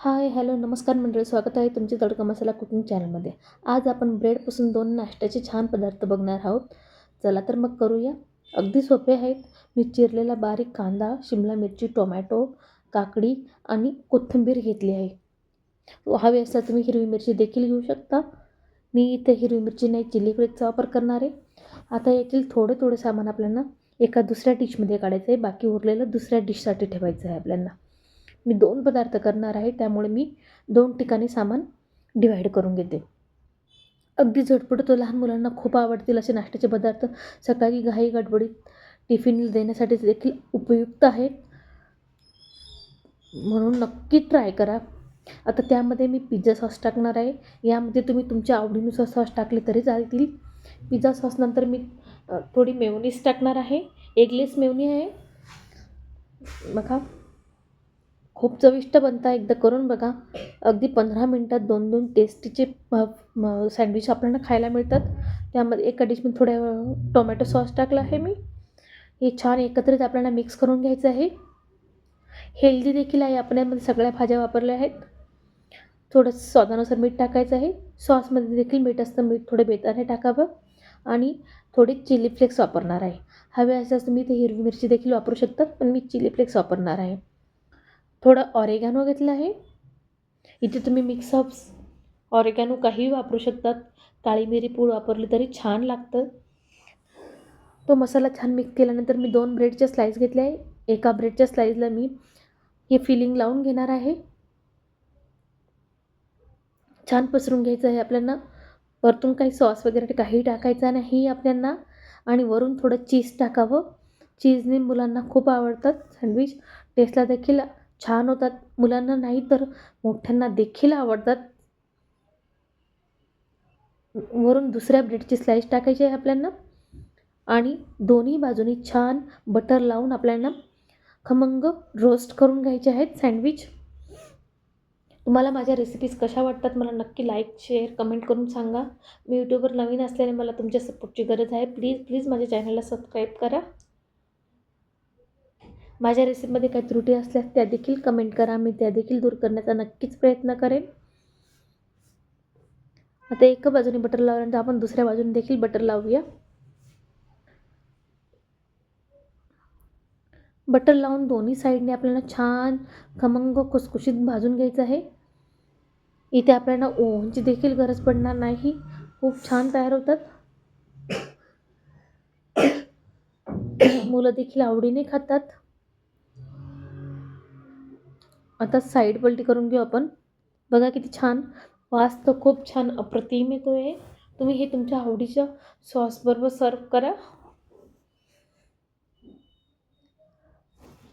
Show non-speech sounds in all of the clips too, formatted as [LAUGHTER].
Hi hello नमस्कार मंडळी स्वागत आहे तुमचे तडका मसाला कुकिंग चॅनलमध्ये. आज आपण ब्रेडपासून दोन नाश्त्याचे छान पदार्थ बघणार आहोत. चला तर मग करूया. अगदी सोपे आहेत. मी चिरलेला बारीक कांदा शिमला मिरची टोमॅटो काकडी आणि कोथिंबीर घेतली आहे. हवी असता तुम्ही हिरवी मिरची देखील घेऊ शकता. मी इथे हिरवी मिरची नाही चिली फ्लेक्सचा वापर करणार आहे. आता यातील थोडे थोडे सामान आपल्याला एका दुसऱ्या डिशमध्ये काढायचं आहे. बाकी उरलेलं दुसऱ्या डिशसाठी ठेवायचं आहे आपल्याला. मी दोन पदार्थ करणार आहे त्यामुळे मी दोन ठिकाणी सामान डिवाईड करून घेते. अगदी झटपट तो लहान मुलांना खूप आवडतील असे नाश्त्याचे पदार्थ. सकाळी घाई गडबडीत टिफिन देण्यासाठी देखील उपयुक्त आहेत म्हणून नक्की ट्राय करा. आता त्यामध्ये मी पिझ्झा सॉस टाकणार आहे. यामध्ये तुम्ही तुमच्या आवडीनुसार सॉस टाकले तरी चालतील. पिझ्झा सॉसनंतर मी थोडी मेवनीस टाकणार आहे. एगलेस मेवनी आहे. बघा. खूप चविष्ट बनता एकदा करून बघा. अगदी पंधरा मिनटात दोन दोन टेस्टीचे सँडविच आपल्याला खायला मिळतात. त्यामध्ये एका डिशमध्ये थोड्या टोमॅटो सॉस टाकला आहे मी. हे छान एकत्रित आपल्याला मिक्स करून घ्यायचं आहे. हेल्दी देखील आहे आपण यामध्ये सगळ्या भाज्या वापरल्या आहेत. थोडं स्वादानुसार मीठ टाकायचं आहे. सॉसमध्ये देखील मीठ असतं मीठ थोडे बेताने टाकावं. आणि थोडी चिली फ्लेक्स वापरणार आहे. हवे असल्यास तुम्ही ते हिरवी मिरची देखील वापरू शकतात पण मी चिली फ्लेक्स वापरणार आहे. थोडं ऑरेगॅनो घेतलं आहे. इथे तुम्ही मिक्सअप्स ऑरेगॅनो काहीही वापरू शकतात. काळी मिरी पूड वापरली तरी छान लागतं. तो मसाला छान मिक्स केल्यानंतर मी दोन ब्रेडच्या स्लाईस घेतल्या आहे. एका ब्रेडच्या स्लाईसला मी हे फिलिंग लावून घेणार आहे. छान पसरून घ्यायचं आहे आपल्याला. वरतून काही सॉस वगैरे काही टाकायचा नाही आपल्याला. आणि वरून थोडं चीज टाकावं. चीजने मुलांना खूप आवडतात सँडविच टेस्टला देखील छान होतात. मुलांना नाही तर मोठ्यांना देखील आवडतात. वरून दुसऱ्या ब्रेडची स्लाईस टाकायची आहे आपल्याला आणि दोन्ही बाजूनी छान बटर लावून आपल्याला खमंग रोस्ट करून घ्यायचे आहेत सँडविच. तुम्हाला माझ्या रेसिपीज कशा वाटतात मला नक्की लाईक शेअर कमेंट करून सांगा. मी यूट्यूबवर नवीन असल्याने मला तुमच्या सपोर्टची गरज आहे. प्लीज प्लीज माझ्या चॅनलला सबस्क्राईब करा. माझ्या रेसिपीमध्ये काही त्रुटी असल्यास त्या देखील कमेंट करा. मी त्या देखील दूर करण्याचा नक्कीच प्रयत्न करेन. आता एका बाजूने बटर लावल्यानंतर आपण दुसऱ्या बाजूने देखील बटर लावूया. बटर लावून दोन्ही साईडने आपल्याला छान खमंग खुसखुशीत भाजून घ्यायचं आहे. इथे आपल्याला ओव्हनची देखील गरज पडणार नाही. खूप छान तयार होतात. [COUGHS] मुलं देखील आवडीने खातात. आता साईड पलटी करून घेऊ आपण. बघा किती छान. वास तर खूप छान अप्रतिम येतो आहे तुम्ही हे तुमच्या आवडीच्या सॉसबरोबर सर्व करा.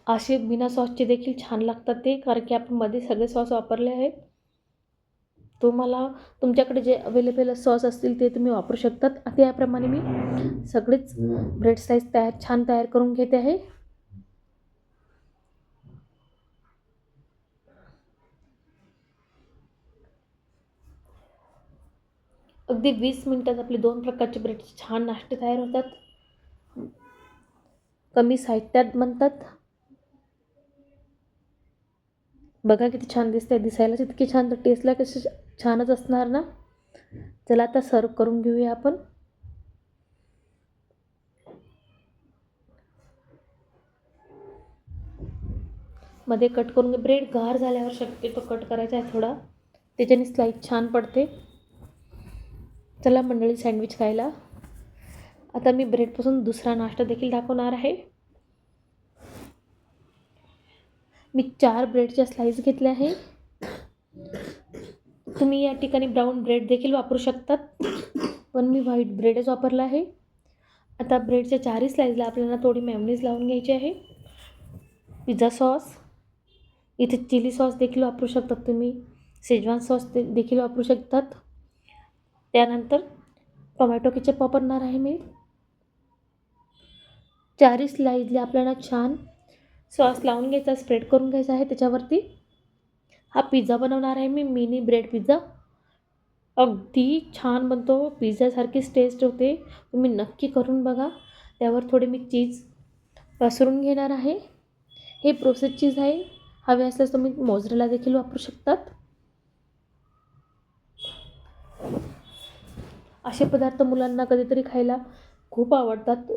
असे बिना सॉसचे देखील छान लागतात ते कारण की आपण मध्ये सगळे सॉस वापरले आहेत. तुम्हाला तुमच्याकडे जे अवेलेबल सॉस असतील ते तुम्ही वापरू शकतात. आता याप्रमाणे मी सगळेच ब्रेड स्लाईस तयार छान तयार करून घेते आहे. अगदी वीस मिनटात आपले दोन प्रकारचे ब्रेडचे छान नाश्ते तयार होतात. कमी साहित्यात म्हणतात बघा किती छान दिसते दिसायलाच इतकी छान तर टेस्टला कसे छानच असणार ना? चला आता सर्व करून घेऊया आपण. मध्ये कट करून ब्रेड गार झाल्यावर शक्यतो कट करायचा आहे थोडा. त्याच्याने स्लाईस छान पडते. चला मंडळी सँडविच खायला. आता मी ब्रेडपासून दुसरा नाश्ता देखील दाखवणार आहे. मी चार ब्रेडच्या स्लाईस घेतल्या आहे. तुम्ही या ठिकाणी ब्राऊन ब्रेड देखील वापरू शकतात. पण मी व्हाईट ब्रेडच वापरला आहे. आता ब्रेडच्या चारही स्लाईजला आपल्याला थोडी मॅमनीज लावून घ्यायची आहे. पिझ्झा सॉस इथे चिली सॉस देखील वापरू शकतात तुम्ही. शेजवान सॉस दे देखील वापरू शकतात. त्यानंतर टोमॅटो केचप वापरणार आहे मी. चारी स्लाईजला आपल्याला छान सॉस लावून घ्यायचा स्प्रेड करून घ्यायचा आहे त्याच्यावरती. हा पिझ्झा बनवणार आहे मी मिनी ब्रेड पिझ्झा. अगदी छान बनतो पिझ्झासारखीच टेस्ट होते. तुम्ही नक्की करून बघा. त्यावर थोडी मी चीज पसरून घेणार आहे. हे प्रोसेस चीज आहे. हवे असल्यास तुम्ही मोजरेला देखील वापरू शकतात. असे पदार्थ मुलांना कधीतरी खायला खूप आवडतात.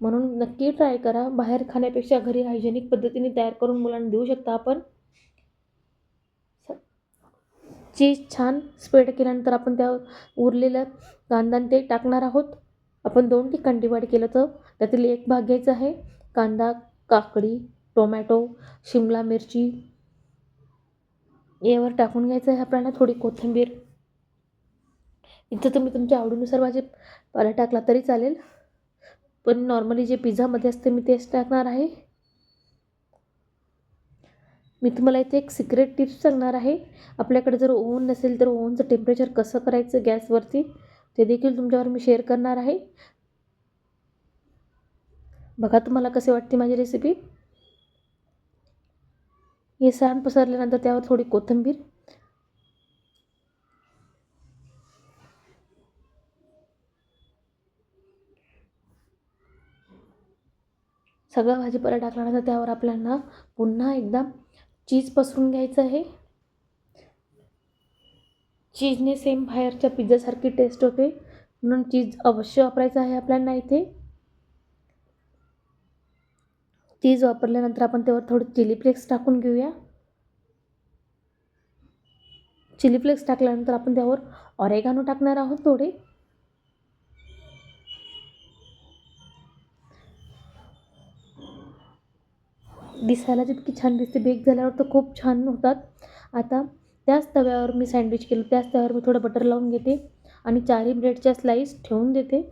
म्हणून नक्की ट्राय करा. बाहेर खाण्यापेक्षा घरी हायजेनिक पद्धतीने तयार करून मुलांना देऊ शकता आपण. चीज छान स्प्रेड केल्यानंतर आपण त्या उरलेल्या कांदा ते टाकणार आहोत. आपण दोन ठिकाणी डिवाईड केलं तर त्यातील एक भाग घ्यायचा आहे. कांदा काकडी टोमॅटो शिमला मिरची. यावर टाकून घ्यायचं आहे आपल्याला थोडी कोथिंबीर. इथं तुम्ही तुमच्या आवडीनुसार माझे भाजीपाला टाकला तरी चालेल. पण नॉर्मली जे पिझ्झामध्ये असते मी तेच टाकणार आहे. मी तुम्हाला इथे एक सिक्रेट टिप्स सांगणार आहे. आपल्याकडे जर ओव्हन नसेल तर ओव्हनचं टेम्परेचर कसं करायचं गॅसवरती ते देखील तुमच्यावर मी शेअर करणार आहे. बघा तुम्हाला कसे वाटते माझी रेसिपी हे सांड पसरल्यानंतर त्यावर थोडी कोथिंबीर सगळा भाजीपाला टाकल्यानंतर त्यावर आपल्याला पुन्हा एकदा चीज पसरून घ्यायचं आहे. चीजने सेम बाहेरच्या पिझ्झासारखी टेस्ट होते. म्हणून चीज अवश्य वापरायचं आहे आपल्याला इथे. चीज वापरल्यानंतर आपण त्यावर थोडं चिली फ्लेक्स टाकून घेऊया. चिली फ्लेक्स टाकल्यानंतर आपण त्यावर ऑरेगानो टाकणार आहोत थोडे. दिसायला जितकी छान दिसते बेक झाल्यावर तर खूप छान होतात. आता त्याच तव्यावर मी सँडविच केलं त्याच तव्यावर मी थोडं बटर लावून घेते आणि चारही ब्रेडच्या स्लाईस ठेवून देते.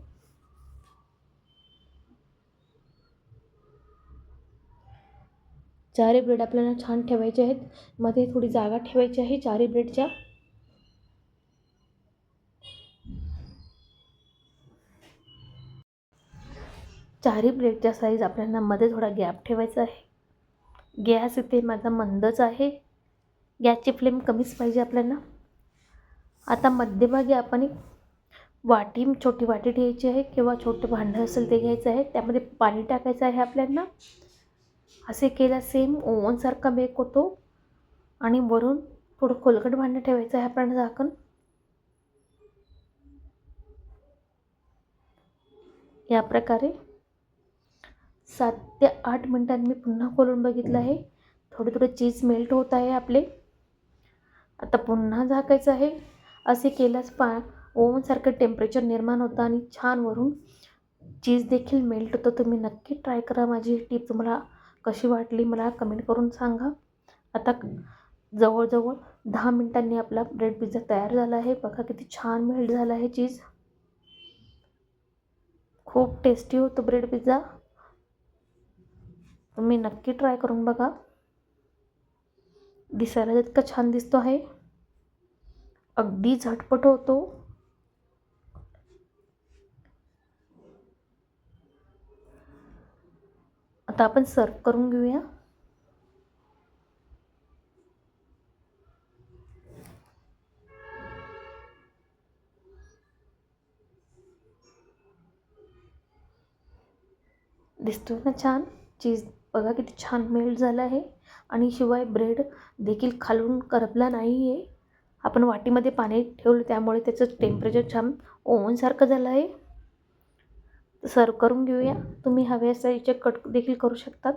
चारही ब्रेड आपल्याला छान ठेवायचे आहेत. मध्ये थोडी जागा ठेवायची आहे चारही ब्रेडच्या. चारही ब्रेडच्या साईज आपल्याला मध्ये थोडा गॅप ठेवायचा आहे. गॅस इथे माझा मंदच आहे. गॅसची फ्लेम कमीच पाहिजे आपल्याला. आता मध्यभागी आपण एक वाटी छोटी वाटी ठेवायची आहे किंवा छोटं भांडं असेल ते घ्यायचं आहे. त्यामध्ये पाणी टाकायचं आहे आपल्याला. असे केल्या सेम ओव्हनसारखा बेक होतो. आणि वरून थोडं खोलकट भांडं ठेवायचं आहे आपल्याला झाकण. या प्रकारे सात ते आठ मिनटांनी मी पुन्हा खोलून बघितलं आहे. थोडे थोडे चीज मेल्ट होत आहे आपले. आता पुन्हा झाकायचं आहे. असे केल्यास पा ओव्हनसारखं टेम्परेचर निर्माण होतं आणि छान वरून चीज देखील मेल्ट होतं. तुम्ही नक्की ट्राय करा माझी ही टीप तुम्हाला कशी वाटली मला कमेंट करून सांगा. आता जवळजवळ दहा मिनटांनी आपला ब्रेड पिझ्झा तयार झाला आहे. बघा किती छान मेल्ट झाला आहे चीज. खूप टेस्टी होतो ब्रेड पिझ्झा. तुम्ही नक्की ट्राय करून बघा. दिसायला जितका छान दिसतो आहे. अगदी झटपट होतो. आता आपण सर्व करून घेऊया. दिसतोय ना छान? चीज़ बघा किती छान मेल्ट झालं आहे. आणि शिवाय ब्रेड देखील खालून करपला नाही आहे आपण वाटीमध्ये पाणी ठेवलं त्यामुळे त्याचं टेम्परेचर छान ओव्हनसारखं झालं आहे. सर्व करून घेऊया. तुम्ही हवे असायचे कट देखील करू शकतात.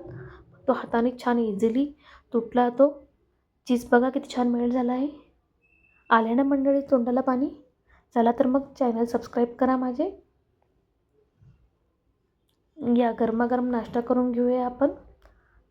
तो हाताने छान इझिली तुटला तो. चीज बघा किती छान मेल्ट झाला आहे. आल्या ना मंडळी तोंडाला पाणी? चला तर मग चॅनल सबस्क्राईब करा माझे. या गरमागरम नाश्ता करून घेऊया आपण.